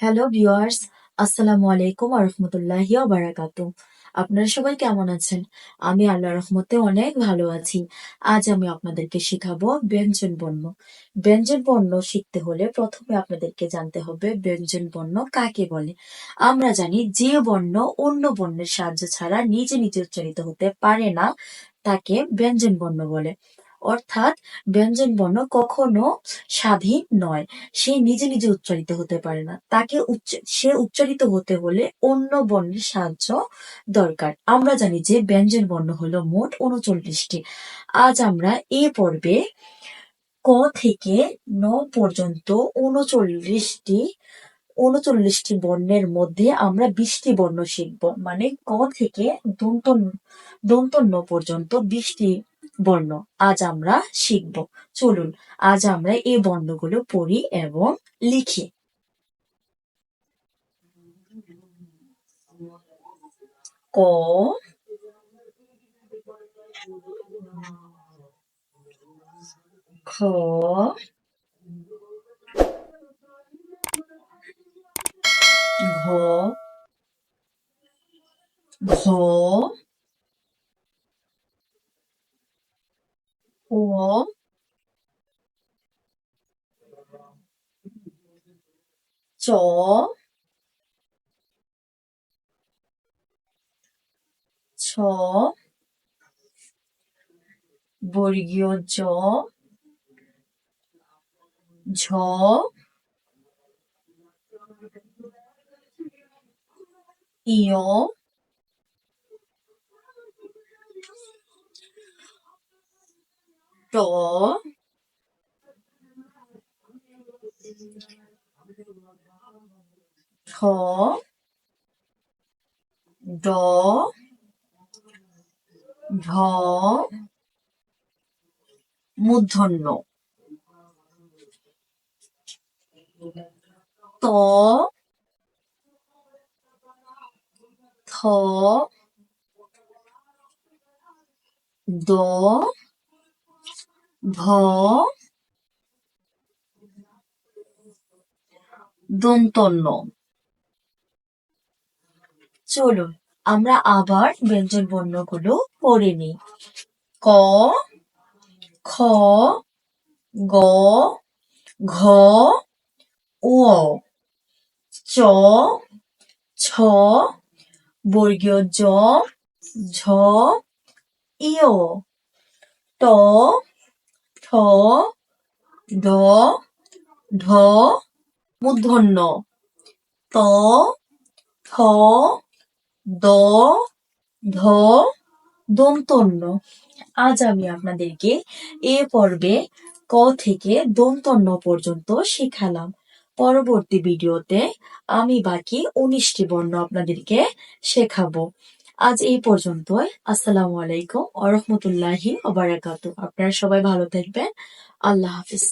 Hello viewers আসসালামু আলাইকুম আরহামতুল্লাহি বারাকাতু আপনারা সবাই কেমন আছেন? আমি আল্লাহ রহমতে অনেক ভালো আছি। আজ আমি আপনাদেরকে শেখাবো ব্যঞ্জন বর্ণ। ব্যঞ্জন বর্ণ শিখতে হলে প্রথমে আপনাদেরকে জানতে হবে ব্যঞ্জন বর্ণ কাকে বলে। আমরা জানি যে বর্ণ অন্য বর্ণের সাহায্য ছাড়া নিজে নিজে উচ্চারিত হতে পারে না, তাকে ব্যঞ্জন বর্ণ বলে। অর্থাৎ ব্যঞ্জন বর্ণ কখনো স্বাধীন নয়। সে নিজে নিজে উচ্চারিত হতে পারে না। তাকে সে উচ্চারিত হতে হলে অন্য বর্ণের সাহায্য দরকার। আমরা জানি যে ব্যঞ্জন বর্ণ হলো মোট উনচল্লিশটি। আজ আমরা এ পর্বে ক থেকে ন পর্যন্ত উনচল্লিশটি উনচল্লিশটি বর্ণের মধ্যে আমরা বিশটি বর্ণ শিখব। মানে ক থেকে দন্ত দন্ত ন পর্যন্ত বিশটি বর্ণ। আজ আমরা শিখব। চলুন, আজ আমরা এই বর্ণগুলো পড়ি এবং লিখি। ক, খ, ঘ ঘ ও চ ছ বর্গীয় জ ঝ ইয় ট ঠ ড ঢ মূর্ধন্য ত থ দ ভ দন্তন্য চলুন, আমরা আবার ব্যঞ্জন বর্ণগুলো পড়ে নিই। ক, খ, গ, ঘ চ, ছ, বর্গীয় জ, ঝ ইয় ট ঠ ড ঢ, মূর্ধন্য। ত, থ, দ, ধ, দন্তন্য। আজ আমি আপনাদেরকে এ পর্বে ক থেকে দন্তন্য পর্যন্ত শেখালাম। পরবর্তী ভিডিওতে আমি বাকি উনিশটি বর্ণ আপনাদেরকে শেখাবো। আজ এই পর্যন্ত আসসালামু আলাইকুম আ রহমতুল্লাহি আপনারা সবাই ভালো থাকবেন। আল্লাহ হাফিজ।